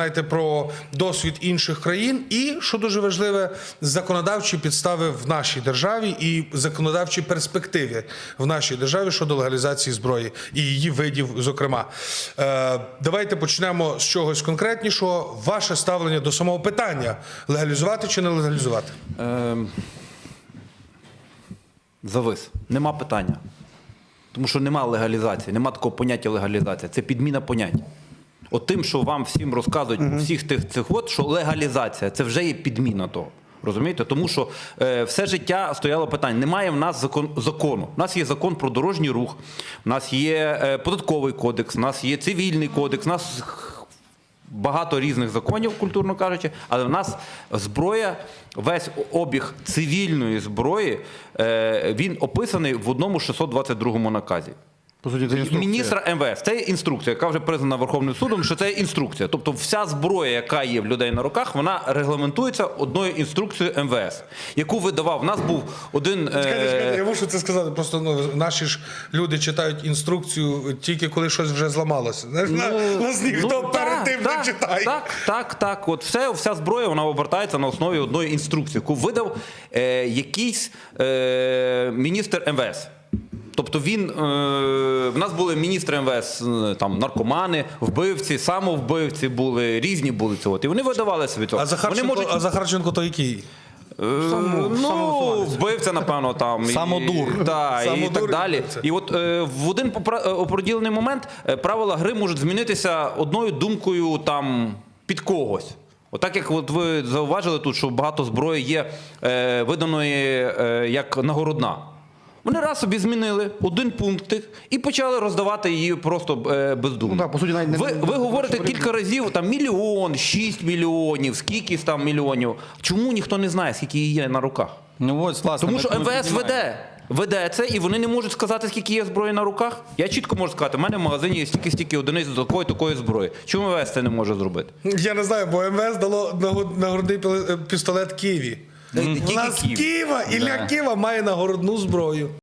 Знаєте про досвід інших країн, і що дуже важливе, законодавчі підстави в нашій державі і законодавчі перспективи в нашій державі щодо легалізації зброї і її видів, зокрема. Е, давайте почнемо з чогось конкретнішого. Ваше ставлення до самого питання: легалізувати чи не легалізувати? Ем, Завис. Нема питання. Тому що нема легалізації, нема такого поняття легалізація. Це підміна понять. От тим, що вам всім розказують у всіх тих цих от, що легалізація це вже є підміна того. Розумієте? Тому що е, все життя стояло питання. Немає в нас закон, закону. У нас є закон про дорожній рух, у нас є е, податковий кодекс, у нас є цивільний кодекс, у нас багато різних законів, культурно кажучи, але в нас зброя, весь обіг цивільної зброї, е, він описаний в одному 622 наказі. По суті, це інструкція. Міністра МВС. Це інструкція, яка вже признана Верховним судом, що це інструкція. Тобто вся зброя, яка є в людей на руках, вона регламентується одною інструкцією МВС, яку видавав. У нас був один. е, Чекайте, чекайте, я мушу це сказати. Просто ну наші ж люди читають інструкцію тільки коли щось вже зламалося. Знаєш, на- нас ніхто Ну, перед тим не читає. Так, так, так. От все, вся зброя вона обертається на основі одної інструкції, яку видав е, якийсь е, міністр МВС. Тобто він е, в нас були міністри МВС, е, там наркомани, вбивці, самовбивці були, різні були цього. І вони видавали собі цього. А Захарченко, Вони можуть а Захарченко то який? Е, ну, вбивця, напевно, там. і- Самодур. І так далі. вбивця. І от е, в один оприділений момент е, правила гри можуть змінитися одною думкою там під когось. Отак, як от ви зауважили тут, що багато зброї є е, виданої е, як нагородна. Вони раз собі змінили один пунктик і почали роздавати її просто е, бездумно. Ну, так, по суті, навіть не- ви, не- ви говорите кілька разів там мільйон, шість мільйонів, скільки там мільйонів. Чому ніхто не знає, скільки її є на руках? Ну ось, власне, Тому що МВС веде. Веде це, і вони не можуть сказати, скільки є зброї на руках. Я чітко можу сказати, в мене в магазині є стільки-стільки одиниць до такої такої зброї. Чому МВС це не може зробити? Я не знаю, бо МВС дало нагод- нагородний піле- пістолет Києві. Е, У нас Києва, Ілля Да. Києва має нагородну зброю.